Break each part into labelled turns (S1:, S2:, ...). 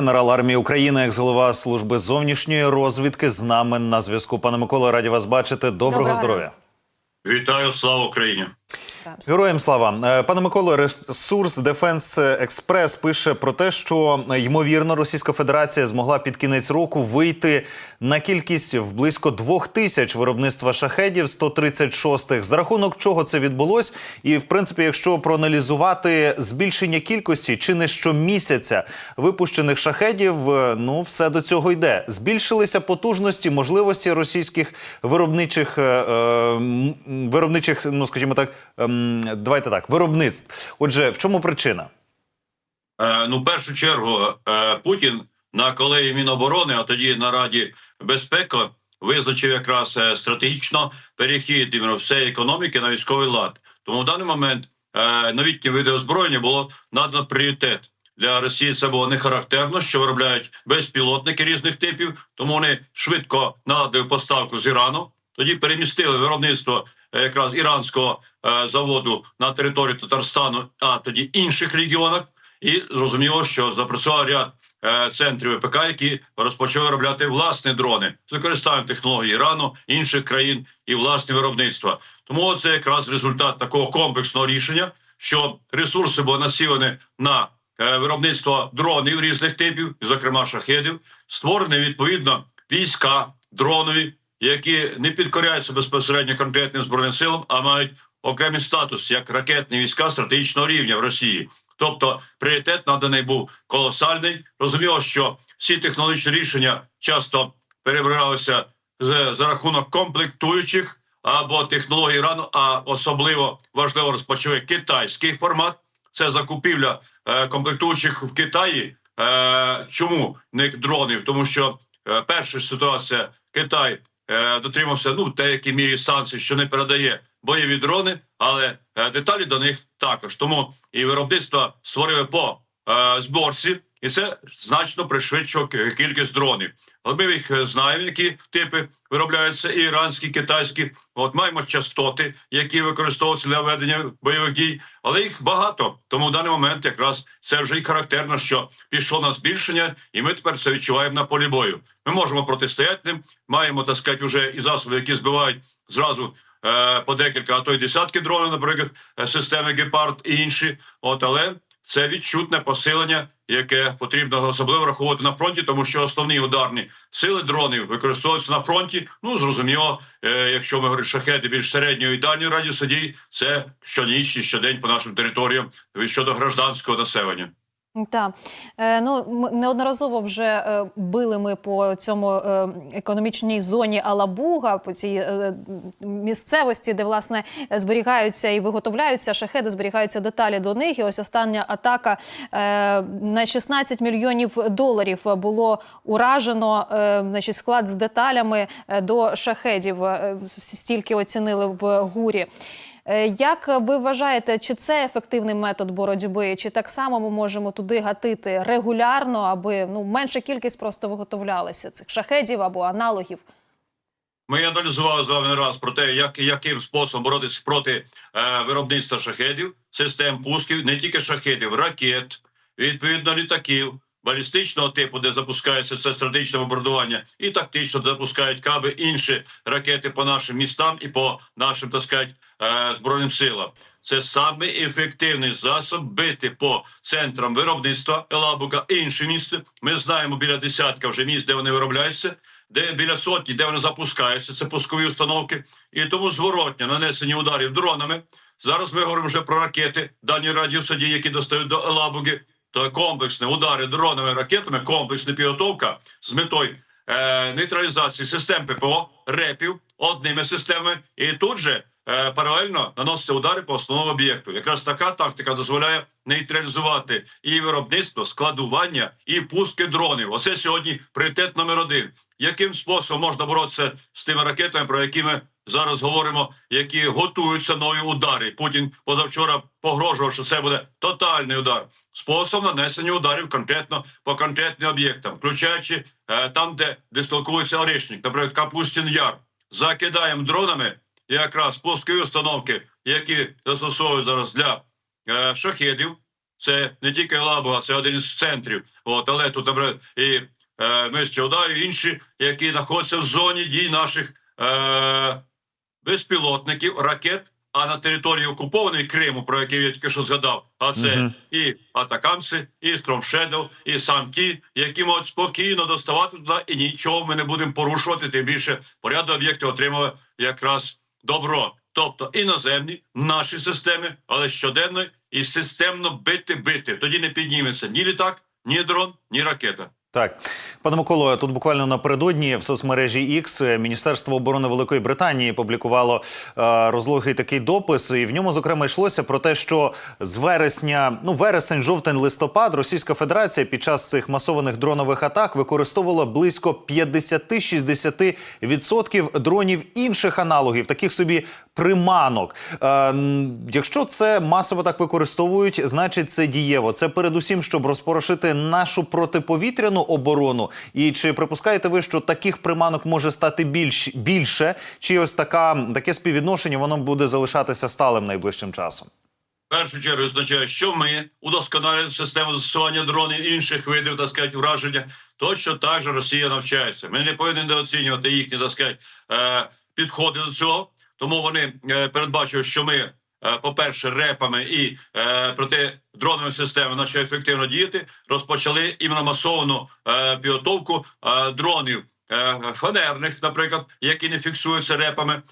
S1: Генерал армії України, екс-голова служби зовнішньої розвідки, з нами на зв'язку. Пане Микола, раді вас бачити. Доброго,
S2: Доброго
S1: здоров'я.
S3: Вітаю, слава Україні!
S1: Героям слава Е, пане Миколо, ресурс Дефенс Експрес пише про те, що ймовірно Російська Федерація змогла під кінець року вийти на кількість в близько двох тисяч виробництва шахедів 136-х. За рахунок чого це відбулось, і в принципі, якщо проаналізувати збільшення кількості чи не щомісяця випущених шахедів, е, ну все до цього йде. Збільшилися потужності, можливості російських виробничих е, е, виробничих, ну скажімо так, давайте так, виробництв. Отже, в чому причина?
S3: Е, ну, в першу чергу, е, Путін на колеї Міноборони, а тоді на Раді безпеки, визначив якраз е, стратегічно перехід всієї економіки на військовий лад. Тому в даний момент е, новітні види озброєння було надано пріоритет. Для Росії це було не характерно, що виробляють безпілотники різних типів, тому вони швидко наладили поставку з Ірану. Тоді перемістили виробництво якраз іранського е, заводу на територію Татарстану, а тоді інших регіонах. І зрозуміло, що запрацював ряд е, центрів ВПК, які розпочали виробляти власні дрони з використанням технологій Ірану, інших країн і власні виробництва. Тому це якраз результат такого комплексного рішення, що ресурси були насілені на е, виробництво дронів різних типів, зокрема шахедів, створені відповідно війська дронові, які не підкоряються безпосередньо конкретним збройним силам, а мають окремий статус як ракетні війська стратегічного рівня в Росії. Тобто пріоритет наданий був колосальний. Розуміло, що всі технологічні рішення часто перебиралися з, за рахунок комплектуючих або технологій Ірану, а особливо важливо розпочали китайський формат. Це закупівля е, комплектуючих в Китаї. Е, чому не дронів? Тому що е, перша ситуація Китай е, дотримався ну в деякій мірі санкцій, що не передає бойові дрони, але е, деталі до них також. Тому і виробництво створили по е, зборці, і це значно пришвидшило к- кількість дронів. Але ми їх е, знаємо, які типи виробляються і іранські, і китайські. От маємо частоти, які використовуються для ведення бойових дій, але їх багато. Тому в даний момент якраз це вже і характерно, що пішло на збільшення, і ми тепер це відчуваємо на полі бою. Ми можемо протистояти ним. Маємо так сказати, вже і засоби, які збивають зразу е, по декілька, а то й десятки дронів, наприклад, е, системи Гепард і інші. От але це відчутне посилення, яке потрібно особливо рахувати на фронті, тому що основні ударні сили дронів використовуються на фронті. Ну зрозуміло, е, якщо ми говоримо шахеди більш середньої і дальньої радіусу дій, це щоніч і щодень по нашим територіям щодо гражданського населення.
S2: Так, е, ну неодноразово вже е, били ми по цьому е, економічній зоні Алабуга, по цій місцевості, де власне зберігаються і виготовляються шахеди, зберігаються деталі до них. І ось остання атака на 16 мільйонів доларів було уражено. Значить, склад з деталями до шахедів. Стільки оцінили в гурі. Е, Як ви вважаєте, чи це ефективний метод боротьби, чи так само ми можемо туди гатити регулярно, аби ну менша кількість просто виготовлялася цих шахедів або аналогів?
S3: Ми аналізували з вами раз про те, як яким способом боротися проти е, виробництва шахедів, систем пусків, не тільки шахедів, ракет, відповідно літаків, балістичного типу, де запускається це стратегічне бомбардування, і тактично де запускають каби інші ракети по нашим містам і по нашим так сказати, е, збройним силам. Це самий ефективний засоб бити по центрам виробництва Елабука, інші місця. Ми знаємо біля десятка вже місць, де вони виробляються де біля сотні, де вони запускаються, це пускові установки, і тому зворотня нанесення ударів дронами. Зараз ми говоримо вже про ракети дальньої радіусу дії, які достають до Елабуги. То комплексні удари дронами ракетами, комплексна підготовка з метою е, нейтралізації систем ППО, репів одними системами, і тут же паралельно наноситься удари по основному об'єкту. Якраз така тактика дозволяє нейтралізувати і виробництво, складування, і пуски дронів. Оце сьогодні пріоритет номер один. Яким способом можна боротися з тими ракетами, про які ми зараз говоримо, які готуються нові удари? Путін позавчора погрожував, що це буде тотальний удар. Способ нанесення ударів конкретно по конкретним об'єктам, включаючи е, там, де дислокується орішник, наприклад, Капустін Яр. Закидаємо дронами якраз пускові установки, які застосовують зараз для е, шахедів, це не тільки Лабуга, це один із центрів. От, але тут наприклад, і е, ми Чавдаю, і інші, які знаходяться в зоні дій наших е, безпілотників, ракет. А на території окупованої Криму, про який я тільки що згадав, а це
S1: Мгм.
S3: і атакамси, і Стромшедов, і сам ті, які можуть спокійно доставати туди, і нічого ми не будемо порушувати. Тим більше порядок об'єктів отримали якраз добро. Тобто іноземні наші системи, але щоденно і системно бити бити. Тоді не підніметься ні літак, ні дрон, ні ракета.
S1: Так, пане Миколо, тут буквально напередодні в соцмережі X Міністерство оборони Великої Британії публікувало е, розлогий такий допис, і в ньому зокрема йшлося про те, що з вересня, ну вересень, жовтень, листопад, Російська Федерація під час цих масованих дронових атак використовувала близько 50-60% дронів інших аналогів, таких собі приманок. Е, якщо це масово так використовують, значить це дієво. Це передусім, щоб розпорошити нашу протиповітряну оборону. І чи припускаєте ви, що таких приманок може стати більш більше? Чи ось така таке співвідношення воно буде залишатися сталим найближчим часом?
S3: Першу чергу означає, що ми удосконалюємо систему застосування дронів інших видів так сказати, враження. Точно так же Росія навчається. Ми не повинні недооцінювати їхні так сказати, е, підходи до цього. Тому вони е, передбачують, що ми, е, по-перше, репами і е, протидроновими системами почали ефективно діяти. Розпочали іменно масовану підготовку дронів. Фанерних, наприклад, які не фіксуються репами,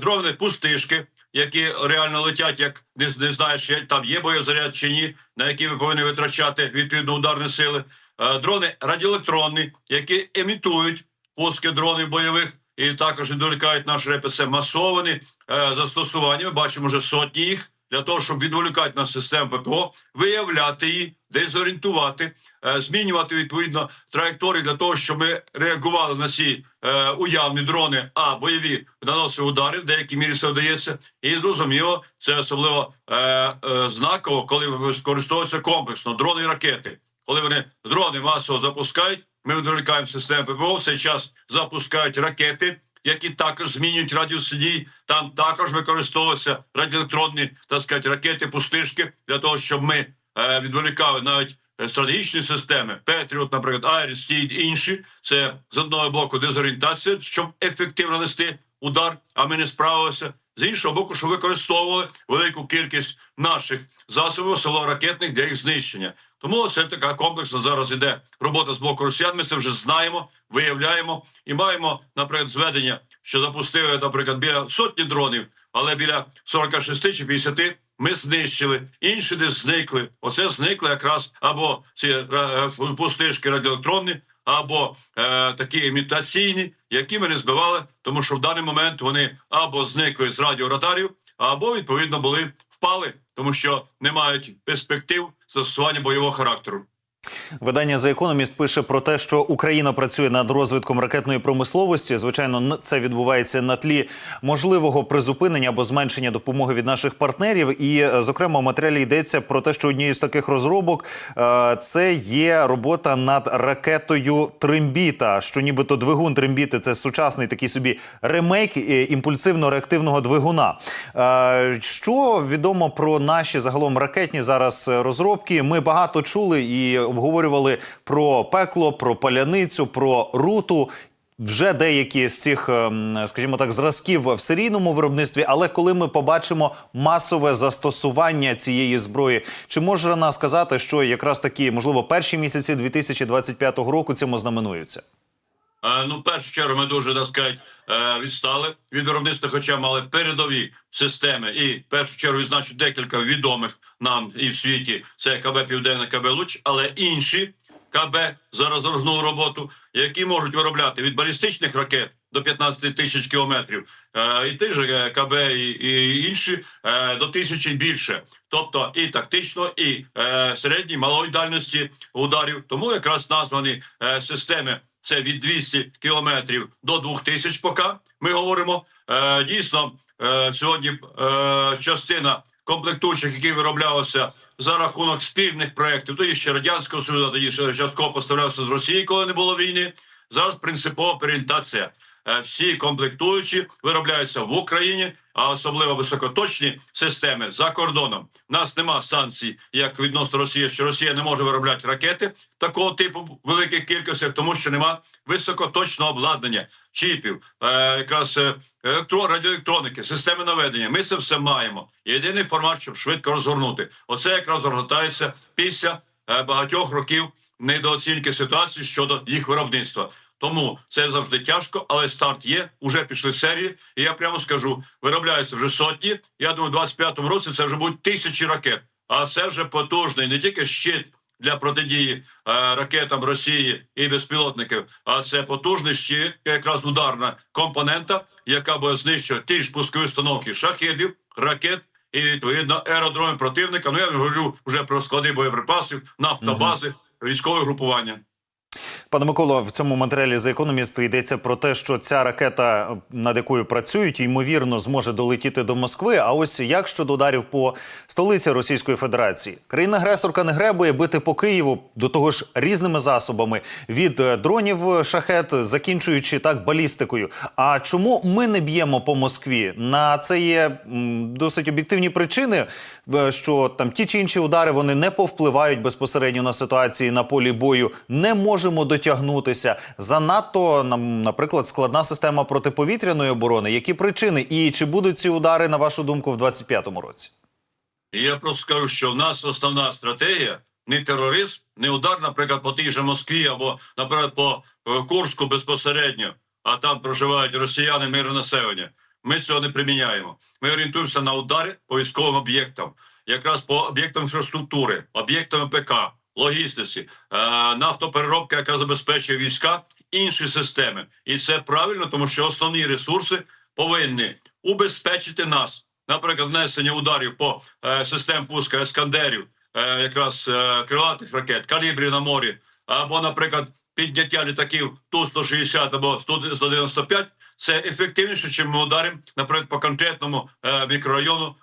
S3: дрони пустишки, які реально летять, як не, знаєш, там є боєзаряд чи ні, на які ви повинні витрачати відповідно ударні сили. Дрони радіоелектронні, які емітують пуски дронів бойових і також відволікають наш репи. Це масовані е, застосування. Ми бачимо вже сотні їх для того, щоб відволікати на систему ППО, виявляти її, дезорієнтувати, е, змінювати відповідно траєкторії для того, щоб ми реагували на ці е, уявні дрони, а бойові наносили удари, в деякій мірі це вдається. І зрозуміло, це особливо знаково, коли використовуються комплексно дрони і ракети. Коли вони дрони масово запускають, ми відволікаємо систему ППО. Цей час запускають ракети, які також змінюють радіус дій. Там також використовуються радіоелектронні так сказати, ракети, пустишки для того, щоб ми е, відволікали навіть е, стратегічні системи, Петріот, наприклад, Айріс, Стійд, інші. Це з одного боку дезорієнтація, щоб ефективно нести удар, а ми не справилися. З іншого боку, що використовували велику кількість наших засобів, особливо ракетних для їх знищення. Тому це така комплексна зараз іде робота з боку росіян. Ми це вже знаємо, виявляємо і маємо, наприклад, зведення, що запустили, наприклад, біля сотні дронів, але біля 46 чи 50 ми знищили. Інші десь зникли. Оце зникли якраз або ці е, е, пустишки радіоелектронні, або е, такі імітаційні, які ми не збивали, тому що в даний момент вони або зникли з радіорадарів, або відповідно були впали, тому що не мають перспектив застосування бойового характеру.
S1: Видання The Economist пише про те, що Україна працює над розвитком ракетної промисловості. Звичайно, це відбувається на тлі можливого призупинення або зменшення допомоги від наших партнерів. І, е, зокрема, в матеріалі йдеться про те, що однією з таких розробок е, це є робота над ракетою Тримбіта. Що нібито двигун Тримбіти це сучасний такий собі ремейк е, імпульсивно-реактивного двигуна. Що відомо про наші загалом ракетні зараз розробки? Ми багато чули і обговорювали про пекло, про паляницю, про руту. Вже деякі з цих, ем, скажімо так, зразків в серійному виробництві. Але коли ми побачимо масове застосування цієї зброї, чи можна сказати, що якраз такі, можливо, перші місяці 2025 року цьому знаменуються?
S3: Е, Ну, першу чергу, ми дуже так сказати, е, відстали від виробництва, хоча мали передові системи. І в першу чергу відзначу декілька відомих нам і в світі. Це КБ Південне, КБ Луч, але інші КБ зараз розгорнули роботу, які можуть виробляти від балістичних ракет до 15 тисяч кілометрів, е, і ті ж КБ і, і інші до тисячі більше. Тобто і тактично, і середній малої дальності ударів. Тому якраз названі системи це від 200 кілометрів до 2000 поки ми говоримо. Е, дійсно, е, сьогодні е, частина комплектуючих, які вироблялися за рахунок спільних проєктів, тоді ще Радянського Союзу, тоді ще частково поставлявся з Росії, коли не було війни. Зараз принципова орієнтація. Е, всі комплектуючі виробляються в Україні, а особливо високоточні системи за кордоном. У нас нема санкцій, як відносно Росії, що Росія не може виробляти ракети такого типу великих кількостях, тому що нема високоточного обладнання, чіпів, е, якраз е, електро, радіоелектроніки, системи наведення. Ми це все маємо. Єдиний формат, щоб швидко розгорнути. Оце якраз розгортається після багатьох років недооцінки ситуації щодо їх виробництва. Тому це завжди тяжко, але старт є. Уже пішли серії. І я прямо скажу: виробляються вже сотні. Я думаю, у 25-му році це вже будуть тисячі ракет. А це вже потужний не тільки щит для протидії е, ракетам Росії і безпілотників, а це потужний щит, якраз ударна компонента, яка буде знищувати ті ж пускові установки шахедів, ракет. І відповідно аеродроми противника. Ну я говорю вже про склади боєприпасів, нафтобази, військове групування.
S1: Пане Миколо, в цьому матеріалі за економіст йдеться про те, що ця ракета, над якою працюють, ймовірно, зможе долетіти до Москви. А ось як щодо ударів по столиці Російської Федерації, країна-агресорка не гребує бити по Києву до того ж різними засобами від е, дронів шахет, закінчуючи так балістикою. А чому ми не б'ємо по Москві? На це є досить об'єктивні причини, е, що там ті чи інші удари вони не повпливають безпосередньо на ситуації на полі бою. Не можемо дотягнутися. Занадто нам, наприклад, складна система протиповітряної оборони. Які причини і чи будуть ці удари, на вашу думку, в 25-му році?
S3: Я просто скажу, що в нас основна стратегія не тероризм, не удар, наприклад, по тій же Москві або, наприклад, по е, Курську безпосередньо, а там проживають росіяни, мирне населення. Ми цього не приміняємо. Ми орієнтуємося на удари по військовим об'єктам, якраз по об'єктам інфраструктури, об'єктам ПК, логістиці, е, нафтопереробка, яка забезпечує війська, інші системи. І це правильно, тому що основні ресурси повинні убезпечити нас наприклад, внесення ударів по е, систем пуска ескандерів, е, якраз крилатих ракет, калібрів на морі, або, наприклад, підняття літаків Ту-160 або Ту-195, це ефективніше, ніж ми ударимо, наприклад, по конкретному мікрорайону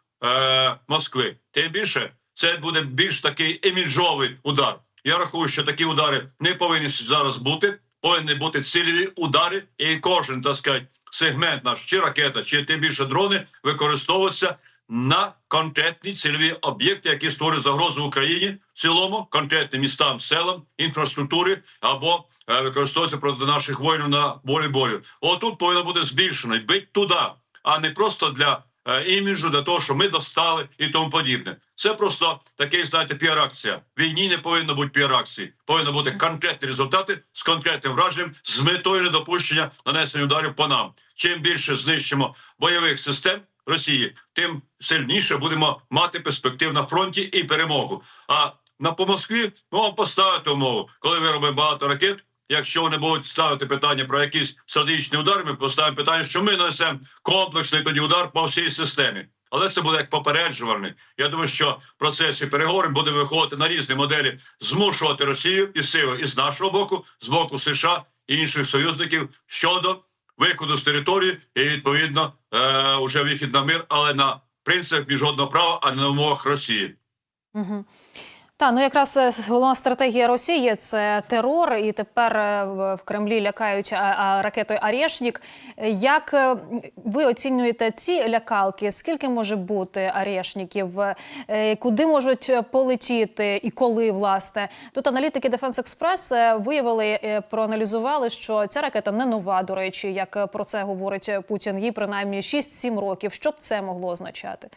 S3: Москви. Тим більше це буде більш такий іміджовий удар. Я рахую, що такі удари не повинні зараз бути. Повинні бути цільові удари, і кожен так сказати, сегмент наш, чи ракета, чи тим більше дрони використовуватися на конкретні цільові об'єкти, які створюють загрозу Україні в цілому, конкретним містам, селам, інфраструктурі або е, використовуватися проти наших воїнів на полі бою. Отут повинно бути збільшено бить туди, а не просто для іміджу, для того, що ми достали і тому подібне. Це просто такий, знаєте, піар-акція. Війні не повинно бути піар-акції. Повинні бути конкретні результати з конкретним враженням, з метою недопущення нанесення ударів по нам. Чим більше знищимо бойових систем Росії, тим сильніше будемо мати перспектив на фронті і перемогу. А на по Москві вам поставити умову, коли виробимо багато ракет. Якщо вони будуть ставити питання про якісь стратегічні удари, ми поставимо питання, що ми нанесемо комплексний тоді удар по всій системі. Але це буде як попереджувальний. Я думаю, що в процесі переговорів буде виходити на різні моделі, змушувати Росію і силу і з нашого боку, з боку США і інших союзників щодо виходу з території і відповідно е, уже вихід на мир, але на принцип міжнародного права, а не на умовах Росії.
S2: Угу. Та ну якраз е, головна стратегія Росії це терор, і тепер е, в Кремлі лякають ракетою Арєшнік. Як е, ви оцінюєте ці лякалки? Скільки може бути Арєшніків? Куди можуть полетіти і коли власне? Тут аналітики Defense Express виявили, проаналізували, що ця ракета не нова. До речі, як про це говорить Путін. Їй принаймні 6-7 років. Що б це могло означати?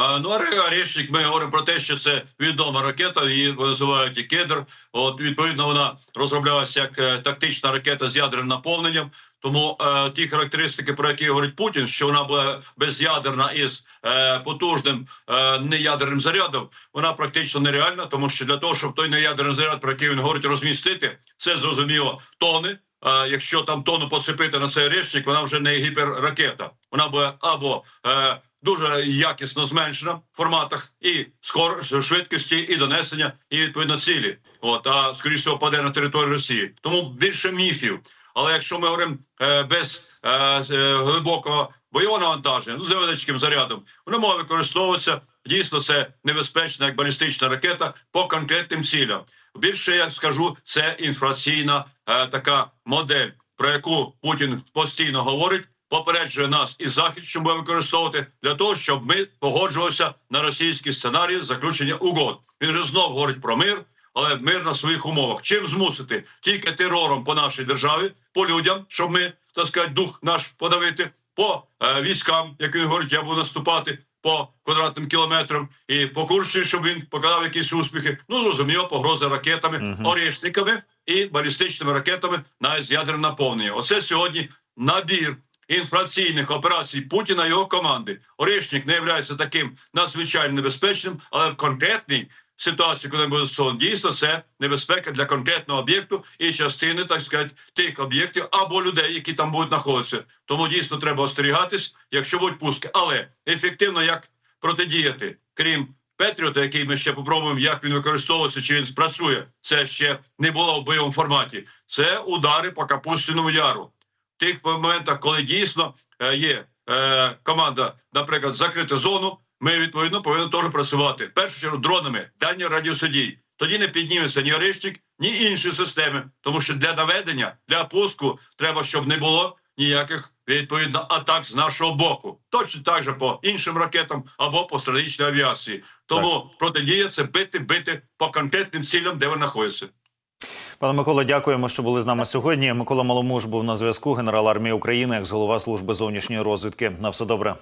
S3: Ну, а Орешник, ми говоримо про те, що це відома ракета, її називають і кедр. От відповідно, вона розроблялася як е, тактична ракета з ядерним наповненням. Тому е, ті характеристики, про які говорить Путін, що вона буде безядерна із е, потужним е, неядерним зарядом, вона практично нереальна, тому що для того, щоб той неядерний заряд, про який він говорить, розмістити, це зрозуміло тони. А якщо там тону посипити на цей решник, вона вже не гіперракета. Вона буде або е, дуже якісно зменшена в форматах і скор швидкості, і донесення, і відповідно цілі. От а скоріше всього паде на територію Росії. Тому більше міфів. Але якщо ми говоримо е, без е, е, глибокого бойового навантаження, ну з невеличким зарядом, воно може використовуватися. Дійсно, це небезпечна як балістична ракета по конкретним цілям. Більше я скажу, це інфраційна е, така модель. про яку Путін постійно говорить, попереджує нас і захід, що буде використовувати для того, щоб ми погоджувалися на російський сценарій заключення угод. Він же знов говорить про мир, але мир на своїх умовах. Чим змусити? Тільки терором по нашій державі, по людям, щоб ми так сказати, дух наш подавити, по е, військам, як він говорить, я буду наступати по квадратним кілометрам, і по Курщині, щоб він показав якісь успіхи. Ну зрозуміло, погрози ракетами,
S1: Мгм.
S3: орішниками і балістичними ракетами навіть з ядерним наповненням. Оце сьогодні набір інфраційних операцій Путіна і його команди. Орішник не є таким надзвичайно небезпечним, але в конкретній ситуації, коли буде сон, дійсно це небезпека для конкретного об'єкту і частини, так сказати, тих об'єктів або людей, які там будуть знаходитися. Тому дійсно треба остерігатись, якщо будуть пуски. Але ефективно як протидіяти, крім Петріота, який ми ще попробуємо, як він використовується, чи він спрацює. Це ще не було в бойовому форматі. Це удари по Капустиному яру. Тих моментах, коли дійсно е, є е, команда, наприклад, закрити зону, ми відповідно повинні теж працювати. В першу чергу дронами, дальній радіосудій. Тоді не підніметься ні Орищик, ні інші системи. Тому що для наведення, для пуску треба, щоб не було ніяких відповідно атак з нашого боку. Точно так же по іншим ракетам або по стратегічній авіації. Тому протидія це бити, бити по конкретним цілям, де вони знаходяться.
S1: Пане Миколо, дякуємо, що були з нами сьогодні. Микола Маломуж був на зв'язку, генерал армії України, екс-голова служби зовнішньої розвідки. На все добре.